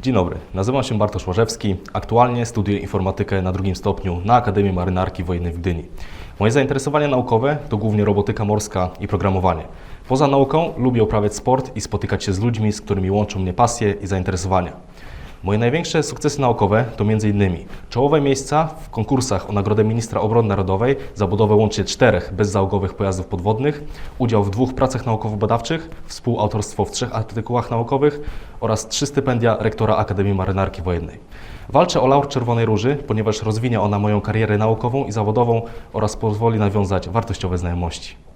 Dzień dobry, nazywam się Bartosz Łażewski. Aktualnie studiuję informatykę na drugim stopniu na Akademii Marynarki Wojennej w Gdyni. Moje zainteresowania naukowe to głównie robotyka morska i programowanie. Poza nauką lubię uprawiać sport i spotykać się z ludźmi, z którymi łączą mnie pasje i zainteresowania. Moje największe sukcesy naukowe to m.in. czołowe miejsca w konkursach o Nagrodę Ministra Obrony Narodowej za budowę łącznie czterech bezzałogowych pojazdów podwodnych, udział w dwóch pracach naukowo-badawczych, współautorstwo w trzech artykułach naukowych oraz trzy stypendia rektora Akademii Marynarki Wojennej. Walczę o laur Czerwonej Róży, ponieważ rozwinie ona moją karierę naukową i zawodową oraz pozwoli nawiązać wartościowe znajomości.